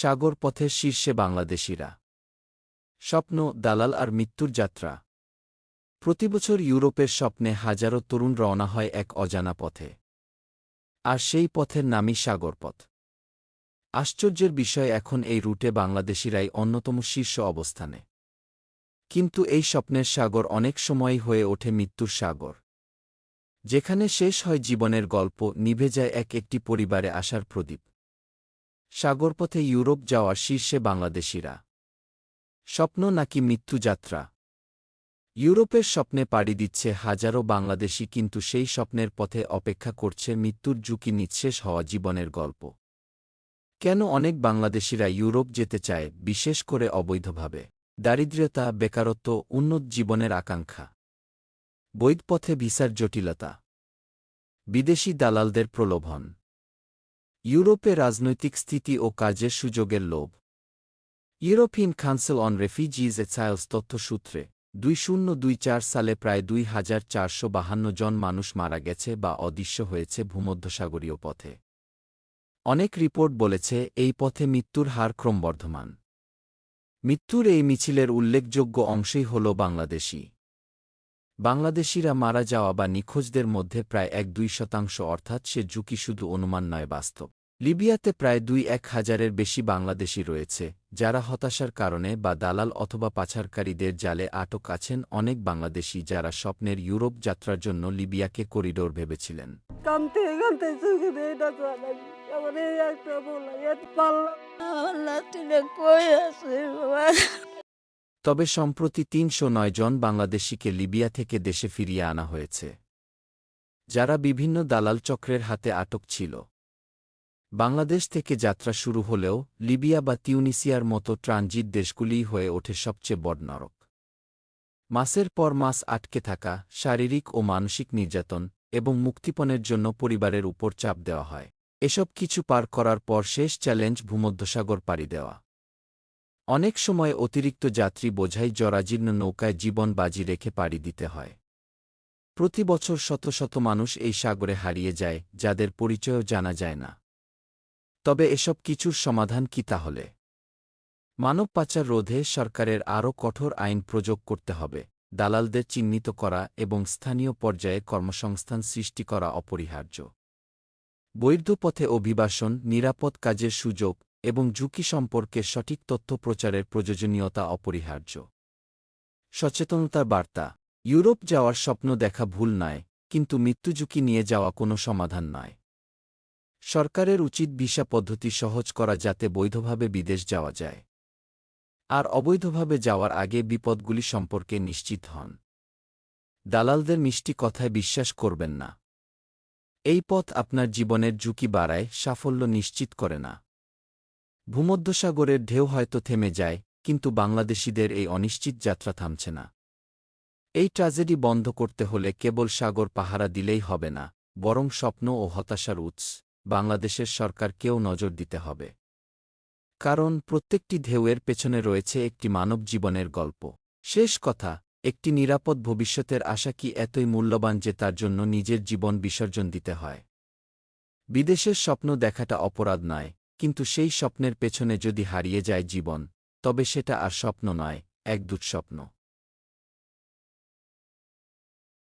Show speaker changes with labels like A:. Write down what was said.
A: সাগর পথের শীর্ষে বাংলাদেশিরা। স্বপ্ন, দালাল আর মৃত্যুর যাত্রা। প্রতিবছর ইউরোপের স্বপ্নে হাজারো তরুণ রওনা হয় এক অজানা পথে। আর সেই পথের নামই সাগরপথ। আশ্চর্যের বিষয় এখন এই রুটে বাংলাদেশিরাই অন্যতম শীর্ষ অবস্থানে। কিন্তু এই স্বপ্নের সাগর অনেক সময়ই হয়ে ওঠে মৃত্যুর সাগর। যেখানে শেষ হয় জীবনের গল্প, নিভে যায় এক একটি পরিবারে আসার প্রদীপ। সাগরপথে ইউরোপ যাওয়ার শীর্ষে বাংলাদেশিরা। স্বপ্ন নাকি মৃত্যুযাত্রা? ইউরোপের স্বপ্নে পাড়ি দিচ্ছে হাজারো বাংলাদেশি কিন্তু সেই স্বপ্নের পথে অপেক্ষা করছে মৃত্যুর ঝুঁকি নিঃশেষ হওয়া জীবনের গল্প। কেন অনেক বাংলাদেশিরা ইউরোপ যেতে চায়, বিশেষ করে অবৈধভাবে? দারিদ্র্যতা, বেকারত্ব, উন্নত জীবনের আকাঙ্ক্ষা। বৈধ পথে ভিসার জটিলতা। বিদেশি দালালদের প্রলোভন। ইউরোপে রাজনৈতিক স্থিতি ও কাজের সুযোগের লোভ। European Council on Refugees Exiles তথ্যসূত্রে, দুই শূন্য দুই চার সালে প্রায় দুই হাজার চারশো বাহান্ন জন মানুষ মারা গেছে বা অদৃশ্য হয়েছে ভূমধ্যসাগরীয় পথে। অনেক রিপোর্ট বলেছে এই পথে মৃত্যুর হার ক্রমবর্ধমান। মৃত্যুর এই মিছিলের উল্লেখযোগ্য অংশই হল বাংলাদেশী বাংলাদেশিরা মারা যাওয়া বা নিখোঁজদের মধ্যে প্রায় এক দুই শতাংশ অর্থাৎ সে ঝুঁকি শুধু অনুমান নয়, বাস্তব। লিবিয়াতে প্রায় দুই এক হাজারের বেশি বাংলাদেশি রয়েছে, যারা হতাশার কারণে বা দালাল অথবা পাচারকারীদের জালে আটক আছেন অনেক বাংলাদেশি যারা স্বপ্নের ইউরোপ যাত্রার জন্য লিবিয়াকে করিডোর ভেবেছিলেন। তবে সম্প্রতি তিনশো নয় জন বাংলাদেশিকে লিবিয়া থেকে দেশে ফিরিয়ে আনা হয়েছে, যারা বিভিন্ন দালাল চক্রের হাতে আটক ছিল। বাংলাদেশ থেকে যাত্রা শুরু হলেও লিবিয়া বা তিউনিসিয়ার মতো ট্রানজিট দেশগুলিই হয়ে ওঠে সবচেয়ে বড় নরক মাসের পর মাস আটকে থাকা শারীরিক ও মানসিক নির্যাতন এবং মুক্তিপণের জন্য পরিবারের উপর চাপ দেওয়া হয়। এসব কিছু পার করার পর শেষ চ্যালেঞ্জ ভূমধ্যসাগর পাড়ি দেওয়া। অনেক সময় অতিরিক্ত যাত্রী বোঝাই জরাজীর্ণ নৌকায় জীবন বাজি রেখে পাড়ি দিতে হয়। প্রতি বছর শত শত মানুষ এই সাগরে হারিয়ে যায়, যাদের পরিচয়ও জানা যায় না। তবে এসব কিছুর সমাধান কি তাহলে? মানব পাচার রোধে সরকারের আরও কঠোর আইন প্রয়োগ করতে হবে, দালালদের চিহ্নিত করা এবং স্থানীয় পর্যায়ে কর্মসংস্থান সৃষ্টি করা অপরিহার্য। বৈধ পথে অভিবাসন, নিরাপদ কাজের সুযোগ এবং ঝুঁকি সম্পর্কে সঠিক তথ্য প্রচারের প্রয়োজনীয়তা অপরিহার্য। সচেতনতার বার্তা, ইউরোপ যাওয়ার স্বপ্ন দেখা ভুল নয়, কিন্তু মৃত্যুঝুঁকি নিয়ে যাওয়া কোনো সমাধান নয়। সরকারের উচিত ভিসা পদ্ধতি সহজ করা যাতে বৈধভাবে বিদেশ যাওয়া যায়। আর অবৈধভাবে যাওয়ার আগে বিপদগুলি সম্পর্কে নিশ্চিত হন। দালালদের মিষ্টি কথায় বিশ্বাস করবেন না। এই পথ আপনার জীবনের ঝুঁকি বাড়ায়, সাফল্য নিশ্চিত করে না। ভূমধ্যসাগরের ঢেউ হয়তো থেমে যায়, কিন্তু বাংলাদেশিদের এই অনিশ্চিত যাত্রা থামছে না। এই ট্র্যাজেডি বন্ধ করতে হলে কেবল সাগর পাহারা দিলেই হবে না, বরং স্বপ্ন ও হতাশার উৎস, বাংলাদেশের সরকারকেও নজর দিতে হবে। কারণ প্রত্যেকটি ঢেউয়ের পেছনে রয়েছে একটি মানব জীবনের গল্প। শেষ কথা, একটি নিরাপদ ভবিষ্যতের আশা কি এতই মূল্যবান যে তার জন্য নিজের জীবন বিসর্জন দিতে হয়? বিদেশের স্বপ্ন দেখাটা অপরাধ নয় কিন্তু সেই স্বপ্নের পেছনে যদি হারিয়ে যায় জীবন, তবে সেটা আর স্বপ্ন নয়, এক দুঃস্বপ্ন।